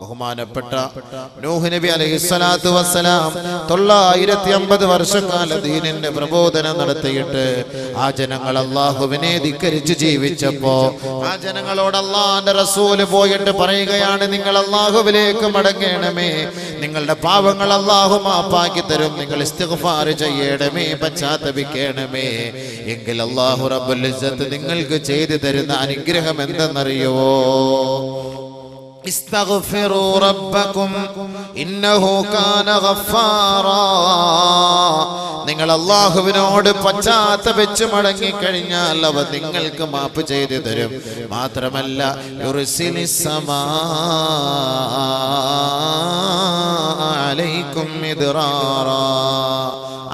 ബഹുമാനപ്പെട്ട നൂഹ് നബി അലൈഹിസ്സലാത്തു വസ്സലാം തൊള്ളായിരത്തി അമ്പത് വർഷക്കാല ദീനിന്റെ പ്രബോധനം നടത്തിയിട്ട് ആ ജനങ്ങൾ അള്ളാഹുവിനെ ധിക്കരിച്ച് ജീവിച്ചപ്പോ ആ ജനങ്ങളോട് അള്ളാന്റെ റസൂൽ പോയിട്ട് പറയുകയാണ് നിങ്ങൾ അള്ളാഹുവിലേക്ക് മടങ്ങണമേ നിങ്ങളുടെ പാവങ്ങൾ അള്ളാഹു മാപ്പാക്കി തരും നിങ്ങൾ ഇസ്തിഗ്ഫാർ ചെയ്യണമേ പശ്ചാത്തപിക്കണമേ എങ്കിൽ അള്ളാഹു റബ്ബുൽ നിങ്ങൾക്ക് ചെയ്തു തരുന്ന അനുഗ്രഹം എന്തെന്നറിയോ استغفروا ربكم إنه كان غفارا നിങ്ങൾ അള്ളാഹുവിനോട് പശ്ചാത്തപിച്ച് മടങ്ങിക്കഴിഞ്ഞാൽ അവ നിങ്ങൾക്ക് മാപ്പ് ചെയ്തു തരും മാത്രമല്ല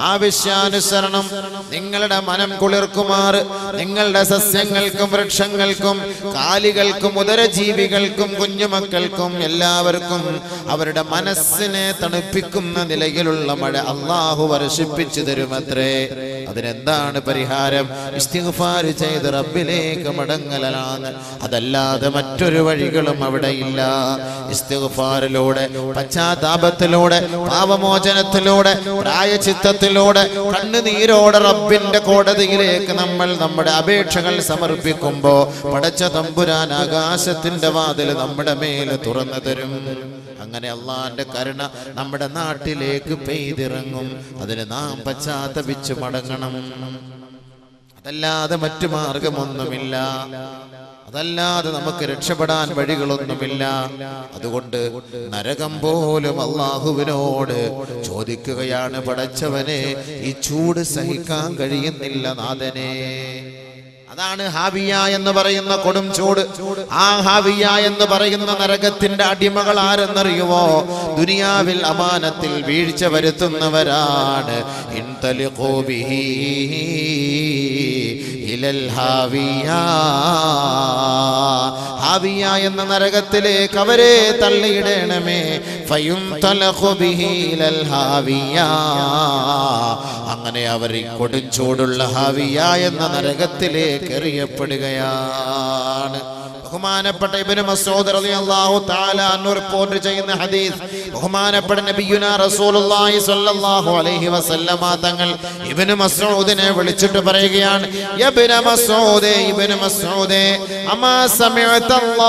ആവശ്യാനുസരണം നിങ്ങളുടെ മനം കുളിർക്കുമാർ. നിങ്ങളുടെ സസ്യങ്ങൾക്കും വൃക്ഷങ്ങൾക്കും കാലികൾക്കും ഉദരജീവികൾക്കും കുഞ്ഞുമക്കൾക്കും എല്ലാവർക്കും അവരുടെ മനസ്സിനെ തണുപ്പിക്കുന്ന നിലയിലുള്ള മഴ അള്ളാഹു വർഷിപ്പിച്ചു തരുമത്രേ. അതിനെന്താണ് പരിഹാരം? ചെയ്ത് റബ്ബിലേക്ക് മടങ്ങലാണ്. അതല്ലാതെ മറ്റൊരു വഴികളും അവിടെ ഇല്ല. ഇസ്തിഫാറിലൂടെ പശ്ചാത്താപത്തിലൂടെ പാപമോചനത്തിലൂടെ പ്രായചിത്തത്തിലൂടെ കണ്ണുനീരോടെ റബ്ബിന്റെ കോടതിയിലേക്ക് നമ്മൾ നമ്മുടെ അപേക്ഷകൾ സമർപ്പിക്കുമ്പോ പടച്ച തമ്പുരാൻ ആകാശത്തിന്റെ വാതിൽ നമ്മുടെ മേൽ തുറന്നു തരും. അങ്ങനെ അള്ളാന്റെ കരുണ നമ്മുടെ നാട്ടിലേക്ക് പെയ്തിറങ്ങും. അതിന് നാം പശ്ചാത്തപിച്ചു മടങ്ങണം. അതല്ലാതെ മറ്റു മാർഗമൊന്നുമില്ല. അതല്ലാതെ നമുക്ക് രക്ഷപ്പെടാൻ വഴികളൊന്നുമില്ല. അതുകൊണ്ട് നരകം പോലും അള്ളാഹുവിനോട് ചോദിക്കുകയാണ് പടച്ചവനെ ഈ ചൂട് സഹിക്കാൻ കഴിയുന്നില്ല നാഥനെ. അതാണ് ഹാവിയ എന്ന് പറയുന്ന കൊടും ചൂട്. ആ ഹാവിയ എന്ന് പറയുന്ന നരകത്തിന്റെ അടിമകൾ ആരെന്നറിയുമോ? ദുനിയാവിൽ അമാനത്തിൽ വീഴ്ച വരുത്തുന്നവരാണ്. ഇലൽ ഹാവിയ. ഹാവിയ എന്ന നരകത്തിലേക്ക് അവരെ തള്ളിയിടണമേ. അങ്ങനെ അവർ ഈ കൊടുംചൂടുള്ള ഹാവിയ എന്ന നരകത്തിലേക്ക് എറിയപ്പെടുകയാണ്. ബഹുമാനപ്പെട്ട ഇബ്നു മസ്ഊദ് റളിയല്ലാഹു തആല അൻഹു റിപ്പോർട്ട് ചെയ്യുന്ന ഹദീസ് ബഹുമാനപ്പെട്ട നബിയുനാ റസൂലുള്ളാഹി സ്വല്ലല്ലാഹു അലൈഹി വസല്ലമ തങ്ങൾ ഇബ്നു മസ്ഊദിനെ വിളിച്ചിട്ട് പറയുകയാണ് ഇബ്നു മസ്ഊദേ ഇബ്നു മസ്ഊദേ അമാ സമിഅതല്ലാഹ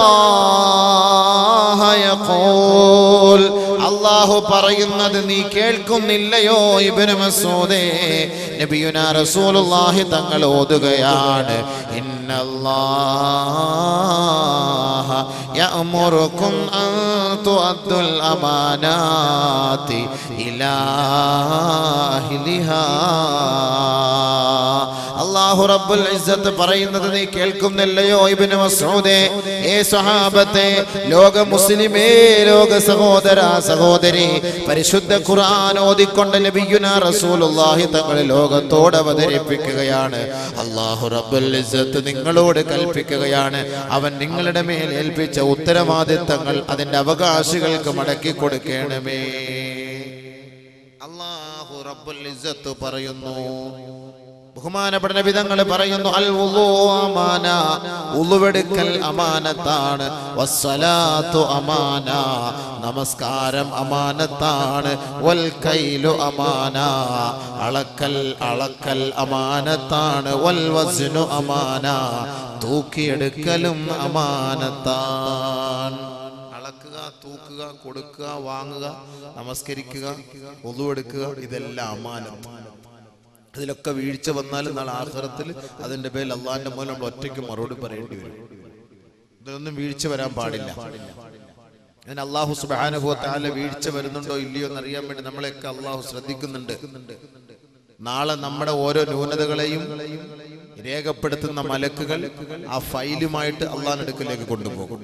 യഖൂൽ. അള്ളാഹു പറയുന്നത് നീ കേൾക്കുന്നില്ലയോ ഇബ്നു മസൂദേ? നബിയുന റസൂലുള്ളാഹി തങ്ങൾ ഓതുകയാണ് ഇന്നല്ലാഹ യഅമുറുക്കും അൻ തുഅദ്ദുൽ അമാനാതി ഇലാഹിലിഹാ. അള്ളാഹു റബ്ബുൽ ഇസ്സത്ത് പറയുന്നത് നീ കേൾക്കുന്നില്ലയോ ഇബ്നു മസ്ഊദേ? ഏ സ്വഹാബത്തെ ലോക മുസ്ലിമേ ലോക സഹോദര സഹോദരി പരിശുദ്ധ ഖുർആൻ ഓതിക്കൊണ്ട് നബിയുന റസൂലുള്ളാഹി തങ്ങൾ ലോകത്തോട് അവതരിപ്പിക്കുകയാണ്. അള്ളാഹു റബ്ബുൽ ഇസ്സത്ത് നിങ്ങളോട് കൽപ്പിക്കുകയാണ്. അവൻ നിങ്ങളുടെ മേൽ ഏൽപ്പിച്ച ഉത്തരവാദിത്തങ്ങൾ അതിന്റെ അവകാശികൾക്ക് മടക്കി കൊടുക്കണമേ. അള്ളാഹു റബ്ബുൽ ഇസ്സത്ത് പറയുന്നു ബഹുമാനപ്പെട്ട നബിതങ്ങൾ പറയുന്നു അൽ അമാന ഉളുവെടുക്കൽ അമാനത്താണ് വസ്സലാത്തു അമാന നമസ്കാരം അമാനത്താണ് വൽ കൈലു അമാന അളക്കൽ അളക്കൽ അമാനത്താണ് വൽ വസ്നു അമാന തൂക്കിയെടുക്കലും അമാനത്താണ്. അളക്കുക തൂക്കുക കൊടുക്കുക വാങ്ങുക നമസ്കരിക്കുക ഒതുവെടുക്കുക ഇതെല്ലാം അമാനത്താണ് അതിലൊക്കെ വീഴ്ച വന്നാലും നാളെ ആഹ്റത്തിൽ അതിന്റെ പേരിൽ അള്ളാഹിന്റെ മൂലം നമ്മൾ ഒറ്റയ്ക്ക് മറുപടി പറയേണ്ടി വരും ഇതിലൊന്നും വീഴ്ച വരാൻ പാടില്ല അതിന് അള്ളാഹു സുബാനുഭവത്താല വീഴ്ച വരുന്നുണ്ടോ ഇല്ലയോ എന്നറിയാൻ വേണ്ടി നമ്മളെയൊക്കെ അള്ളാഹു ശ്രദ്ധിക്കുന്നുണ്ട് നാളെ നമ്മുടെ ഓരോ ന്യൂനതകളെയും രേഖപ്പെടുത്തുന്ന മലക്കുകൾ ആ ഫയലുമായിട്ട് അള്ളാഹിന്റെ അടുക്കലേക്ക് കൊണ്ടുപോകും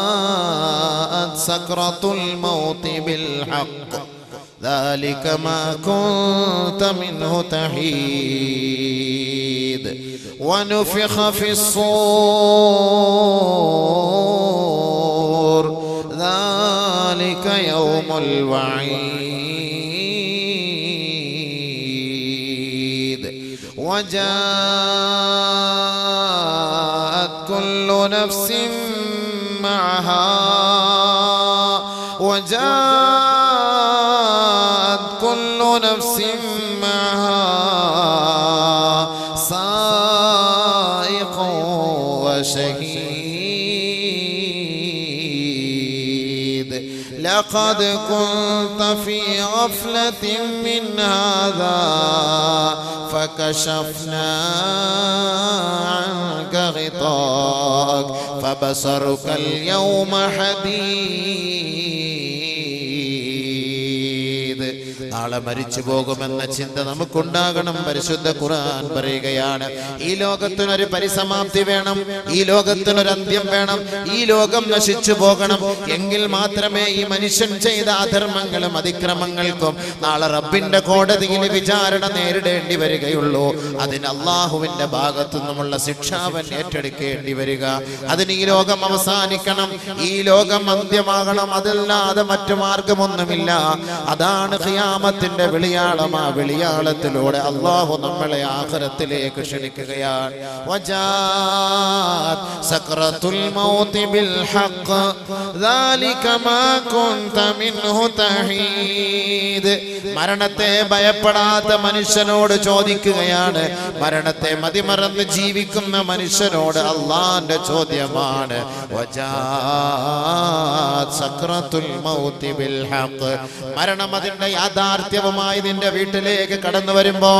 وجاءت سكرة الموت بالحق ذلك ما كنت منه تحيد. ونفخ في الصور ذلك يوم الوعيد. وجاءت كل نفس معها. وجاءت كل نفس معها سائق وشهيد. لقد كنت في غفلة من هذا فكشفنا عنك غطاءك فبصرك اليوم حديد. നാളെ മരിച്ചു പോകുമെന്ന ചിന്ത നമുക്കുണ്ടാകണം. പരിശുദ്ധ ഖുർആൻ പറയുകയാണ് ഈ ലോകത്തിനൊരു പരിസമാപ്തി വേണം ഈ ലോകത്തിനൊരു അന്ത്യം വേണം ഈ ലോകം നശിച്ചു പോകണം. എങ്കിൽ മാത്രമേ ഈ മനുഷ്യൻ ചെയ്ത അധർമ്മങ്ങളും അതിക്രമങ്ങൾക്കും നാളെ റബ്ബിന്റെ കോടതിയിൽ വിചാരണ നേരിടേണ്ടി വരികയുള്ളൂ. അതിന് അള്ളാഹുവിന്റെ ഭാഗത്തു നിന്നുമുള്ള ശിക്ഷാവൻ ഏറ്റെടുക്കേണ്ടി വരിക. അതിന് ഈ ലോകം അവസാനിക്കണം. ഈ ലോകം അന്ത്യമാകണം. അതല്ലാതെ മറ്റു മാർഗമൊന്നുമില്ല. അതാണ് ഖിയാമത്തിന്റെ വിളിയാളമാ വിളിയാളത്തിലൂടെ അള്ളാഹു നമ്മളെ ആഹരത്തിലേക്ക് ക്ഷണിക്കുകയാണ്. മരണത്തെ ഭയപ്പെടാത്ത മനുഷ്യനോട് ചോദിക്കുകയാണ്. മരണത്തെ മതിമറന്ന് ജീവിക്കുന്ന മനുഷ്യനോട് അള്ളാന്റെ ചോദ്യമാണ്. മരണം അതിന്റെ യാഥാർത്ഥ്യം യാഥാർത്ഥ്യവുമായി നിന്റെ വീട്ടിലേക്ക് കടന്നു വരുമ്പോ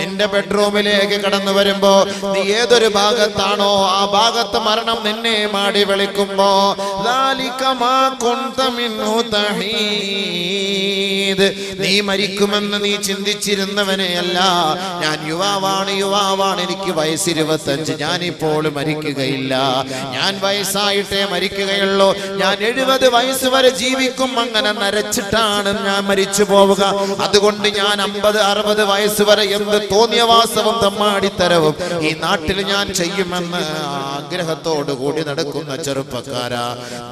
നിന്റെ ബെഡ്റൂമിലേക്ക് കടന്നു വരുമ്പോ നീ ഏതൊരു ഭാഗത്താണോ ആ ഭാഗത്ത് മരണം നിന്നെ മാടി വിളിക്കുമ്പോ നീ മരിക്കുമെന്ന് നീ ചിന്തിച്ചിരുന്നവനെയല്ല ഞാൻ യുവാവാണ് യുവാവാണ് എനിക്ക് വയസ്സ് ഇരുപത്തഞ്ച്. ഞാനിപ്പോൾ മരിക്കുകയില്ല. ഞാൻ വയസ്സായിട്ടേ മരിക്കുകയുള്ളൂ. ഞാൻ എഴുപത് വയസ്സ് വരെ ജീവിക്കും. അങ്ങനെ നരച്ചിട്ടാണ് ഞാൻ മരിച്ചു പോവുക. അതുകൊണ്ട് ഞാൻ അമ്പത് അറുപത് വയസ്സ് വരെ എന്ത് തോന്നിയവാസവും തമ്മാടിത്തരവും ഈ നാട്ടിൽ ഞാൻ ചെയ്യുമെന്ന് ആഗ്രഹത്തോടു കൂടി നടക്കുന്ന ചെറുപ്പക്കാരാ.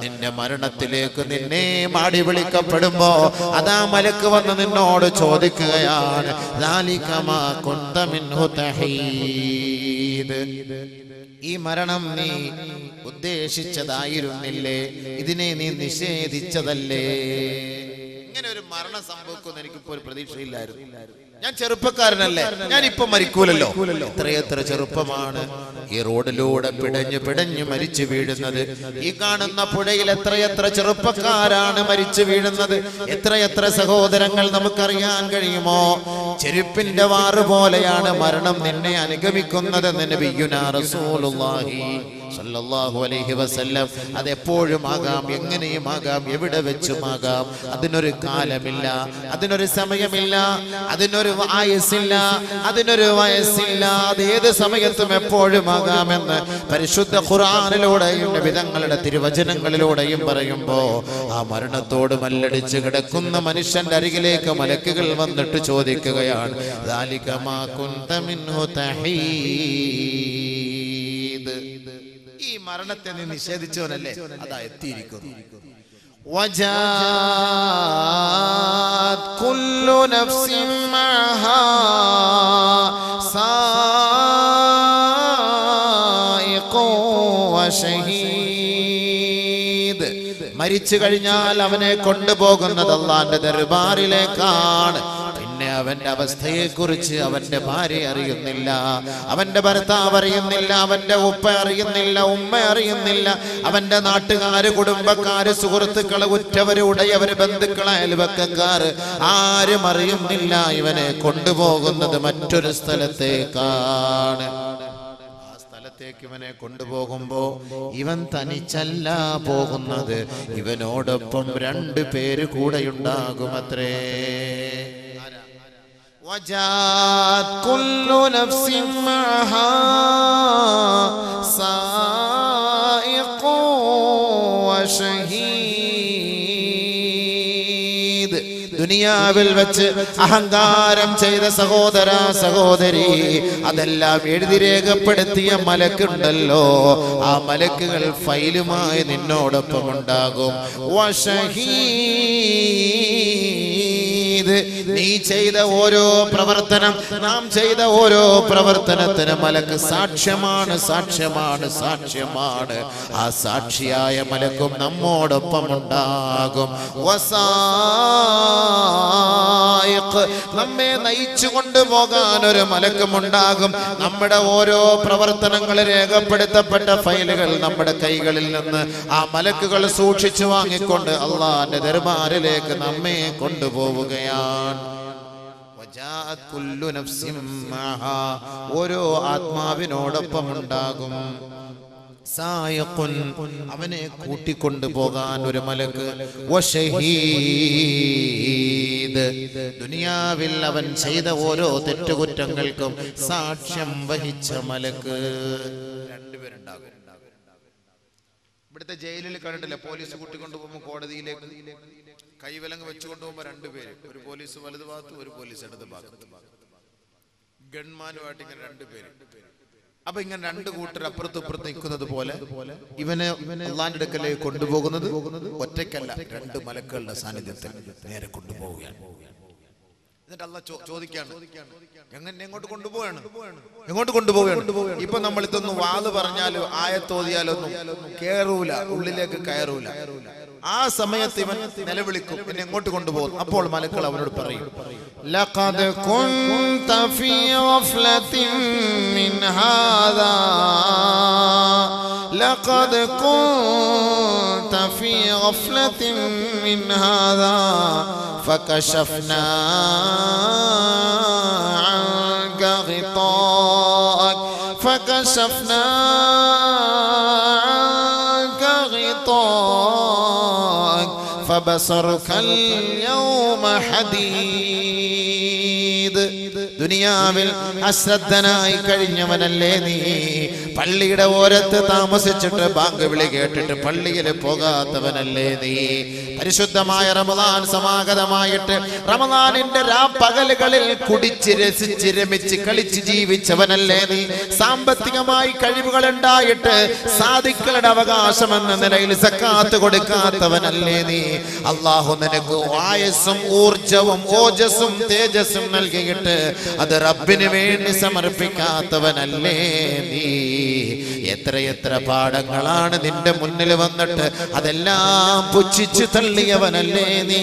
നിന്റെ മരണത്തിലേക്ക് നിന്നെ മാടി വിളിക്കപ്പെടുമ്പോ അതാ മലക്ക് വന്ന് നിന്നോട് ചോദിക്കുകയാണ് ഈ മരണം നീ ഉദ്ദേശിച്ചതായിരുന്നില്ലേ? ഇതിനെ നീ നിഷേധിച്ചതല്ലേ? മരണം സംഭവിക്കുമെന്ന് എനിക്കിപ്പോ ഒരു പ്രതീക്ഷയില്ലായിരുന്നു. ഞാൻ ചെറുപ്പക്കാരനല്ലേ ഞാൻ ഇപ്പൊ മരിക്കൂലല്ലോ എത്രയെത്ര ചെറുപ്പമാണ്. ഈ റോഡിലൂടെ പിടഞ്ഞു പിടഞ്ഞു മരിച്ചു വീഴുന്നത്. ഈ കാണുന്ന പുഴയിൽ എത്രയെത്ര ചെറുപ്പക്കാരാണ് മരിച്ചു വീഴുന്നത്. എത്രയെത്ര സഹോദരങ്ങൾ നമുക്കറിയാൻ കഴിയുമോ? ചെരുപ്പിന്റെ വാറ് പോലെയാണ് മരണം നിന്നെ അനുഗമിക്കുന്നത്. നബിയുനാ റസൂലുള്ളാഹി. സല്ലല്ലാഹു അലൈഹി വസല്ലം അത് എപ്പോഴും ആകാം എങ്ങനെയും ആകാം എവിടെ വെച്ചുമാകാം അതിനൊരു കാലമില്ല അതിനൊരു സമയമില്ല അതിനൊരു ആയുസില്ല അതിനൊരു വയസ്സില്ല അത് ഏത് സമയത്തും എപ്പോഴും ആകാമെന്ന് പരിശുദ്ധ ഖുർആനിലൂടെയും വിധങ്ങളുടെ തിരുവചനങ്ങളിലൂടെയും പറയുമ്പോ ആ മരണത്തോട് മല്ലടിച്ച് കിടക്കുന്ന മനുഷ്യന്റെ അരികിലേക്ക് മലക്കുകൾ വന്നിട്ട് ചോദിക്കുകയാണ് ذَلِكَ مَا كُنْتَ مِنْهُ تَحِيدٌ. ഈ മരണത്തെ നീ നിഷേധിച്ചവനല്ലേ അതാ എത്തിയിരിക്കുന്നു وجاءت كل نفس معها سائق وشهيد മരിച്ചു കഴിഞ്ഞാൽ അവനെ കൊണ്ടുപോകുന്നത് അള്ളാന്റെ ദർബാറിലേക്കാണ് പിന്നെ അവന്റെ അവസ്ഥയെക്കുറിച്ച് അവന്റെ ഭാര്യ അറിയുന്നില്ല. അവന്റെ ഭർത്താവ് അറിയുന്നില്ല അവന്റെ ഉപ്പ അറിയുന്നില്ല ഉമ്മ അറിയുന്നില്ല. അവന്റെ നാട്ടുകാര് കുടുംബക്കാര് സുഹൃത്തുക്കൾ ഉറ്റവര് ഉടയവര് ബന്ധുക്കൾ അയൽവക്കക്കാര് ആരും അറിയുന്നില്ല. ഇവനെ കൊണ്ടുപോകുന്നത് മറ്റൊരു സ്ഥലത്തേക്കാണ്. സ്ഥലത്തേക്ക് ഇവനെ കൊണ്ടുപോകുമ്പോ ഇവൻ തനിച്ചല്ല പോകുന്നത്. ഇവനോടൊപ്പം രണ്ടു പേര് കൂടെയുണ്ടാകുമത്രേ. وجاءت كل نفس معها سائق وشهيد ദുനിയാവിൽ വെച്ച് അഹങ്കാരം ചെയ്ത സഹോദര സഹോദരി അതെല്ലാം എഴുതി രേഖപ്പെടുത്തിയ മലക്കുണ്ടല്ലോ ആ മലക്കുകൾ ഫൈലുമായി നിന്നോടൊപ്പം ഉണ്ടാകും വശഹീദ് നീ ചെയ്ത ഓരോ പ്രവർത്തനം നാം ചെയ്ത ഓരോ പ്രവർത്തനത്തിന് മലക്ക് സാക്ഷ്യമാണ് സാക്ഷ്യമാണ് സാക്ഷ്യമാണ്. ആ സാക്ഷിയായ മലക്കും നമ്മോടൊപ്പം ഉണ്ടാകും നമ്മെ നയിച്ചു കൊണ്ടുപോകാൻ ഒരു മലക്കുമുണ്ടാകും. നമ്മുടെ ഓരോ പ്രവർത്തനങ്ങൾ രേഖപ്പെടുത്തപ്പെട്ട ഫയലുകൾ നമ്മുടെ കൈകളിൽ നിന്ന് ആ മലക്കുകൾ സൂക്ഷിച്ചു വാങ്ങിക്കൊണ്ട് അള്ളാന്റെ ദർബാറിലേക്ക് നമ്മെ കൊണ്ടുപോവുകയാണ്. ഓരോ ആത്മാവിനോടൊപ്പം ഉണ്ടാകും. അവനെ കൂട്ടിക്കൊണ്ടു പോകാൻ ഒരു മലക്ക്. വശഹീദ് ദുനിയാവിൽ അവൻ ചെയ്ത ഓരോ തെറ്റുകുറ്റങ്ങൾക്കും സാക്ഷ്യം വഹിച്ച മലക്ക്. രണ്ടുപേരുണ്ടാകും. ഇവിടുത്തെ ജയിലിൽ കണ്ടിട്ടില്ല? പോലീസ് കൂട്ടിക്കൊണ്ടു പോകുമ്പോൾ കോടതിയിലേക്ക് കൈവിലങ്ങ് വെച്ചുകൊണ്ട് പോകുമ്പോൾ രണ്ടുപേര്. ഒരു പോലീസ് വലതു ഭാഗത്തും ഒരു പോലീസ് ഇടത് ഭാഗത്തും ഗൺമാനുമായിട്ട് ഇങ്ങനെ രണ്ടുപേര്. അപ്പൊ ഇങ്ങനെ രണ്ട് കൂട്ടർ അപ്പുറത്തും ഇപ്പുറത്ത് നിൽക്കുന്നത് പോലെ ഇവനെ അള്ളാന്റെ അടുക്കലേക്ക് കൊണ്ടുപോകുന്നത് ഒറ്റയ്ക്കല്ല രണ്ട് മലക്കളുടെ സാന്നിധ്യത്തിൽ നേരെ കൊണ്ടുപോവുകയാണ്. എന്നിട്ട് അല്ല ചോദിക്കാണ് എങ്ങനെ എങ്ങോട്ട് കൊണ്ടുപോവാണ് എങ്ങോട്ട് കൊണ്ടുപോവുകയാണ് ഇപ്പൊ നമ്മൾ ഇതൊന്നും വാത് പറഞ്ഞാലോ ആയത്തോതിയാലൊന്നും കേറൂല ഉള്ളിലേക്ക് കയറൂല ആ സമയത്ത് ഇവൻ നിലവിളിക്കും എന്നെ എങ്ങോട്ട് കൊണ്ടുപോകും അപ്പോൾ മലക്കൾ അവനോട് പറയും لقد كنت في غفلة من هذا لقد كنت في غفلة من هذا فكشفنا عنك غطاءك فكشفنا عنك غطاءك فبصرك اليوم حديد. ദുനിയാവിൽ അശ്രദ്ധനായി കഴിഞ്ഞവനല്ലേ നീ? പള്ളിയുടെ ഓരത്ത് താമസിച്ചിട്ട് ബാങ്ക് വിളി കേട്ടിട്ട് പള്ളിയിൽ പോകാത്തവനല്ലേ നീ? പരിശുദ്ധമായ റമദാൻ സമാഗതമായിട്ട് റമദാനിന്റെ രാപ്പകലുകളിൽ കുടിച്ച് രസിച്ച് രമിച്ച് കളിച്ച് ജീവിച്ചവനല്ലേ നീ? സാമ്പത്തികമായി കഴിവുകൾ ഉണ്ടായിട്ട് സാധിക്കളുടെ അവകാശം എന്ന നിലയിൽ സക്കാത്ത് കൊടുക്കാത്തവനല്ലേ നീ? അള്ളാഹു നിനക്ക് ആയസും ഊർജവും ഓജസ്സും തേജസ്സും നൽകിയിട്ട് അത് റബ്ബിന് വേണ്ടി സമർപ്പിക്കാത്തവനല്ലേ നീ? എത്രയെത്ര പാഠങ്ങളാണ് നിന്റെ മുന്നിൽ വന്നിട്ട് അതെല്ലാം പുച്ഛിച്ചു തള്ളിയവനല്ലേ നീ?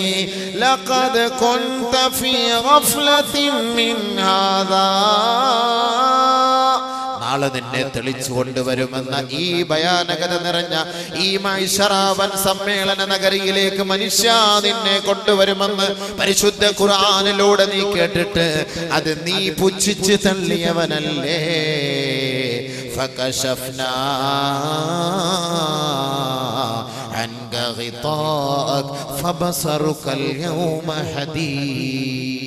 ലഖദ് കുൻത ഫീ ഗഫ്ലത്തിൻ മിൻ ഹാദാ. നാളെ നിന്നെ തെളിച്ചു കൊണ്ടുവരുമെന്ന ഈ ഭയാനകത നിറഞ്ഞ ഈ മൈഷറാവൻ സമ്മേളന നഗരിയിലേക്ക് മനുഷ്യ നിന്നെ കൊണ്ടുവരുമെന്ന് പരിശുദ്ധ ഖുർആനിലൂടെ നീ കേട്ടിട്ട് അത് നീ പുച്ഛിച്ച് തള്ളിയവനല്ലേ فكشفنا عنك غطاءك فبصرك اليوم حديد